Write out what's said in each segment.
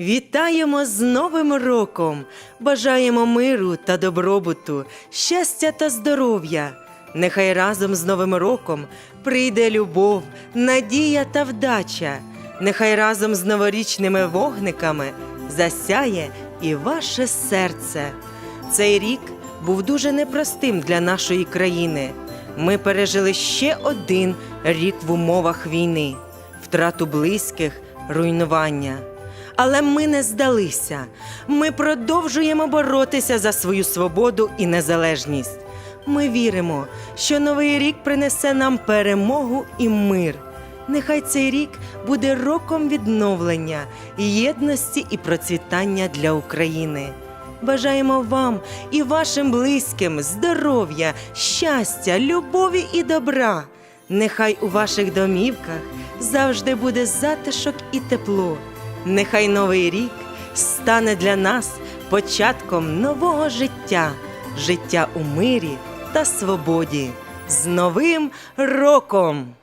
Вітаємо з Новим роком! Бажаємо миру та добробуту, щастя та здоров'я. Нехай разом з Новим роком прийде любов, надія та вдача. Нехай разом з новорічними вогниками засяє і ваше серце. Цей рік був дуже непростим для нашої країни. Ми пережили ще один рік в умовах війни, втрату близьких, руйнування. Але ми не здалися. Ми продовжуємо боротися за свою свободу і незалежність. Ми віримо, що новий рік принесе нам перемогу і мир. Нехай цей рік буде роком відновлення, єдності і процвітання для України. Бажаємо вам і вашим близьким здоров'я, щастя, любові і добра. Нехай у ваших домівках завжди буде затишок і тепло. Нехай новий рік стане для нас початком нового життя, життя у мирі та свободі. З Новим роком!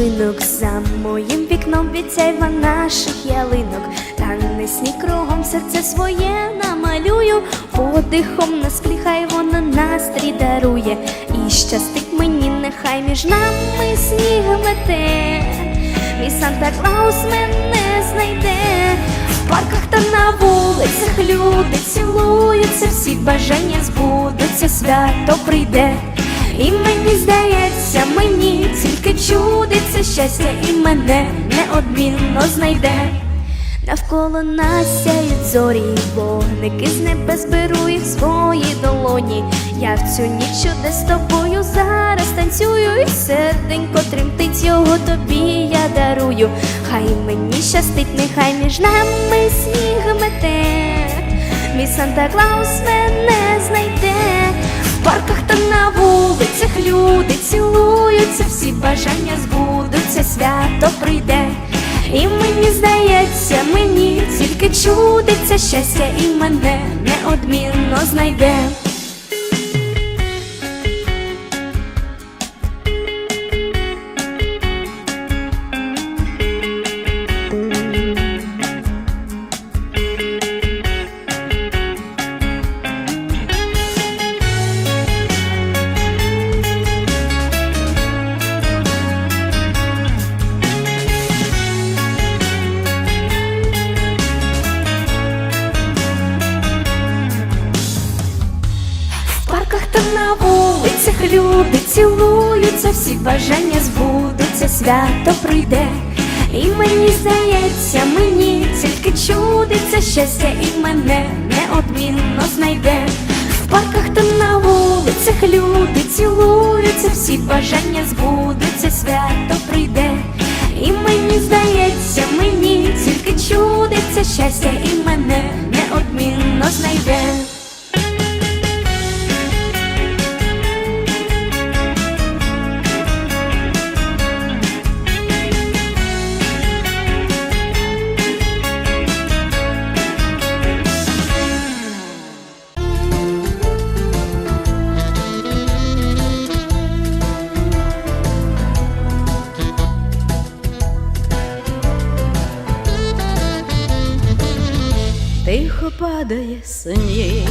Сотні сніжинок За моїм вікном відсяйва наших ялинок. Та не сніг кругом серце своє намалюю. Подихом на склі, вона настрій дарує. І щастить мені, нехай між нами сніг мете. Мій Санта Клаус мене знайде. В парках та на вулицях люди цілуються, всі бажання збудуться, свято прийде. І мені здається, мені тільки чудиться щастя, і мене неодмінно знайде. Навколо нас сяють зорі, вогники з небес беру їх свої долоні. Я в цю ніч чуде з тобою зараз танцюю, і серденько тремтить його тобі я дарую. Хай мені щастить, нехай між нами сніг мете. Мій Санта Клаус мене знайде. В парках та на вулицях люди цілуються, всі бажання збудуться, свято прийде. І мені здається, мені тільки чудиться щастя, і мене неодмінно знайде. Цілуються, всі бажання збудуться, свято прийде. І мені здається, мені тільки чудиться щастя, і мене неодмінно знайде. В парках та на вулицях люди цілуються, всі бажання збудуться, свято прийде. І мені здається, мені тільки чудиться щастя, і мене неодмінно знайде. Падає сніг,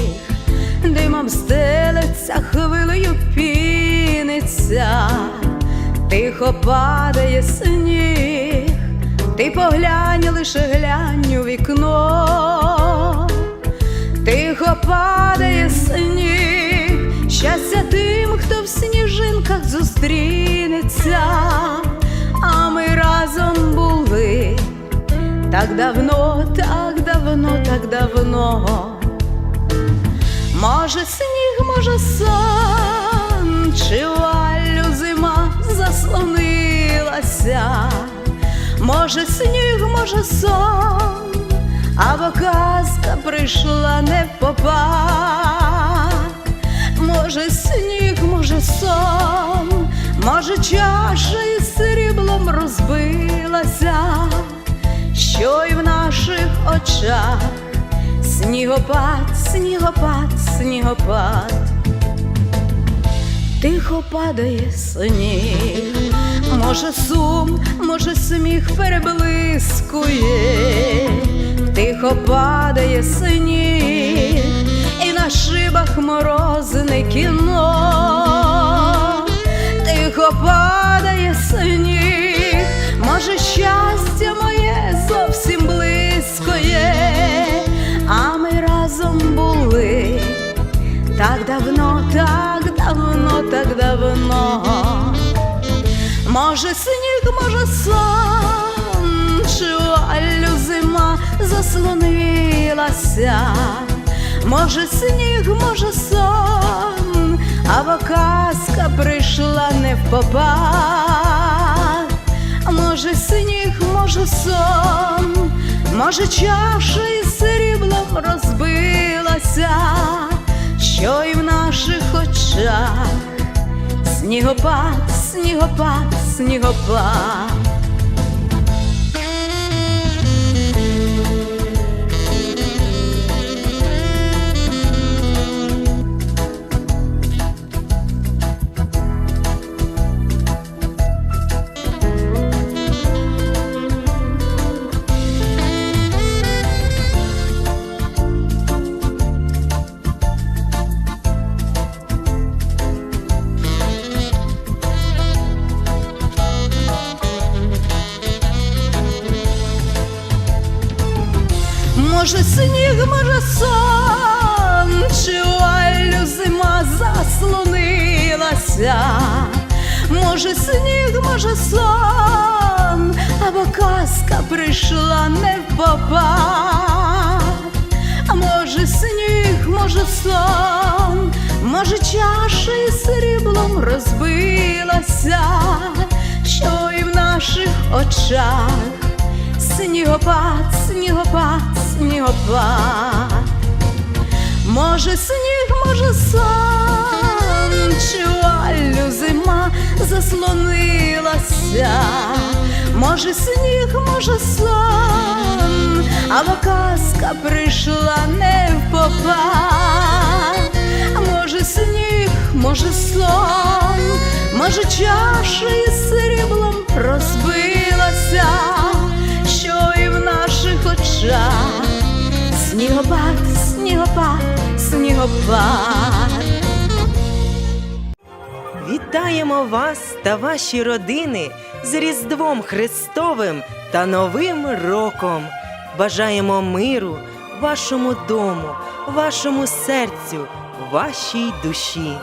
димом стелиться, хвилею піниться, тихо падає сніг, ти поглянь, лише глянь у вікно, тихо падає сніг, щастя тим, хто в сніжинках зустрінеться, а ми разом були. Так давно, так давно, так давно. Може, сніг, може, сон, чи валю зима заслонилася, може, сніг, може, сон, або казка прийшла не в очах. Снігопад, снігопад, снігопад, тихо падає сніг, може сум, може сміх переблискує, тихо падає сніг, і на шибах морозне кіно, тихо падає сніг, може щастя моє так давно, так давно, так давно. Може, сніг, може, сон, чи валю зима заслонилася, може, сніг, може, сон, або казка прийшла не в попад. Може, сніг, може, сон, може, чаша із сріблом розбилася, що й в наших очах снігопад, снігопад, снігопад. Може сон, чи вуаллю зима заслонилася, може сніг, може сон, або казка прийшла не в попад. А може сніг, може сон, може чаша із сріблом розбилася, що і в наших очах снігопад, снігопад, снігопад. Може сніг, може сон, чи зима заслонилася, може сніг, може сон, або казка прийшла не в попад. Може сніг, може сон, може чаша із сріблом розбилася, наших очах снігопад, снігопад, снігопад. Вітаємо вас та ваші родини з Різдвом Христовим та Новим роком. Бажаємо миру вашому дому, вашому серцю, вашій душі.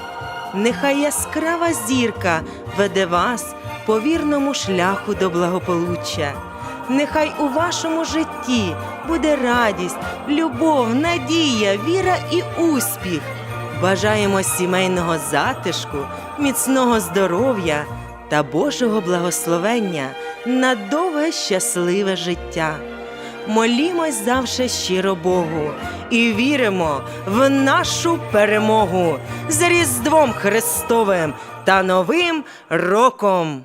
Нехай яскрава зірка веде вас по вірному шляху до благополуччя. Нехай у вашому житті буде радість, любов, надія, віра і успіх. Бажаємо сімейного затишку, міцного здоров'я та Божого благословення на довге щасливе життя. Молімось завше щиро Богу і віримо в нашу перемогу з Різдвом Христовим та Новим роком.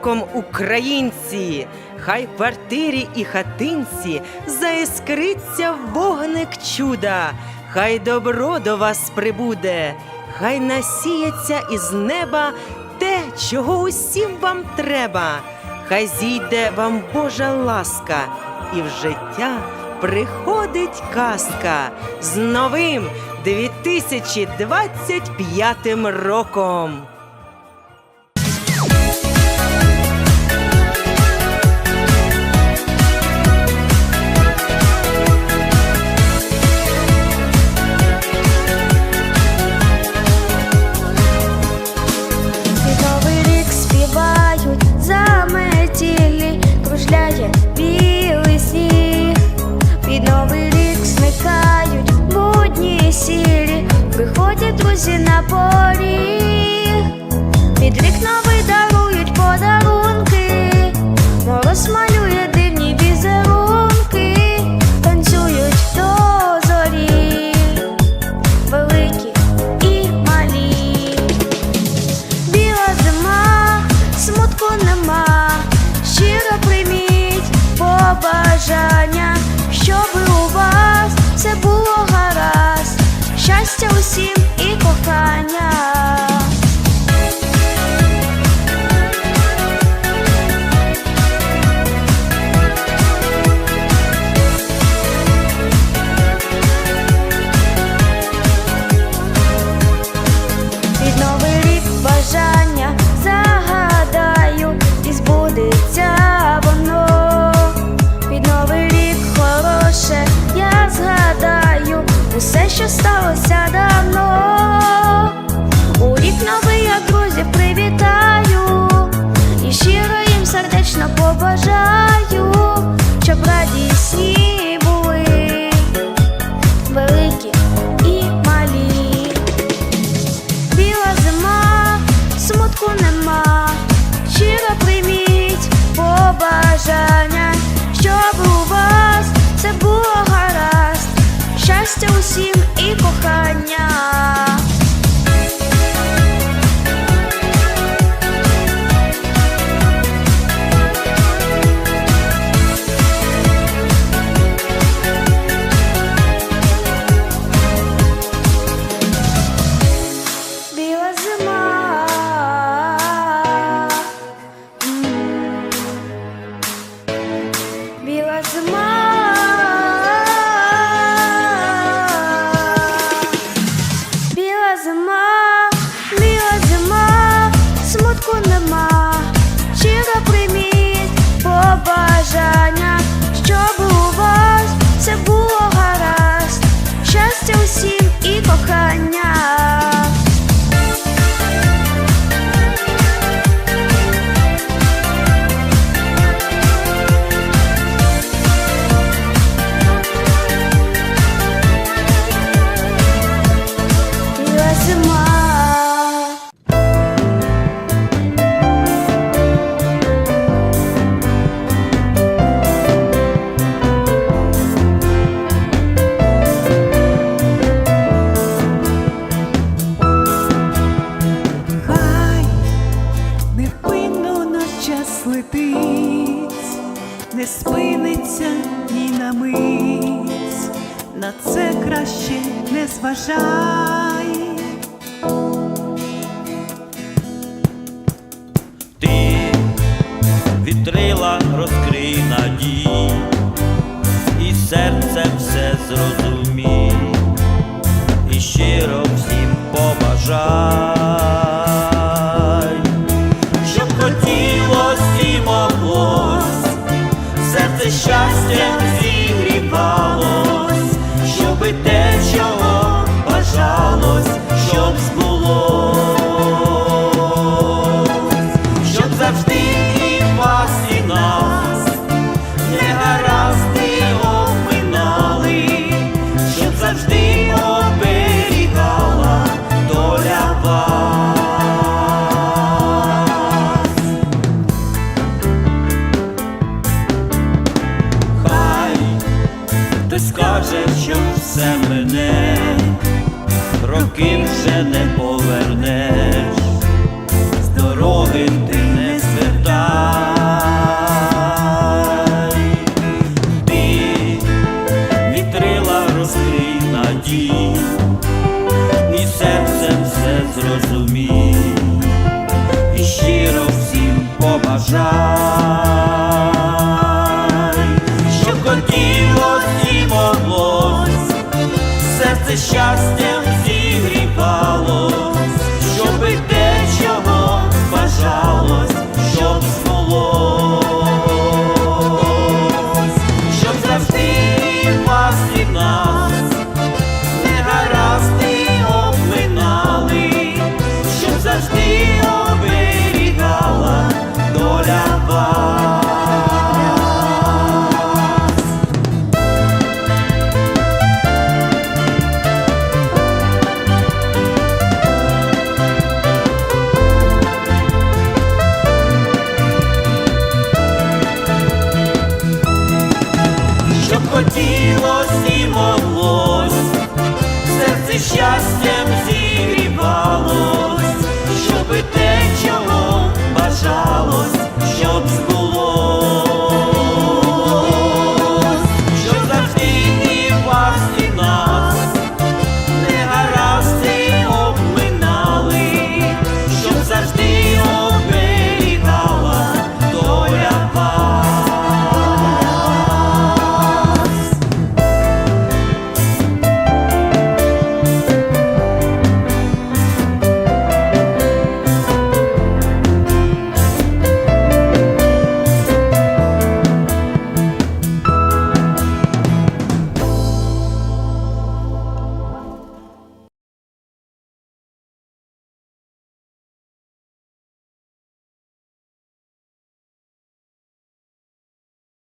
Роком, українці! Хай квартирі і хатинці заіскриться вогник чуда, хай добро до вас прибуде, хай насіється із неба те, чого усім вам треба, хай зійде вам Божа ласка, і в життя приходить казка з новим 2025 роком. Побажання, щоби у вас все було гаразд, щастя усім і кохання. banyak спиниться ні на мить, на це краще не зважай. ні серцем все зрозумів.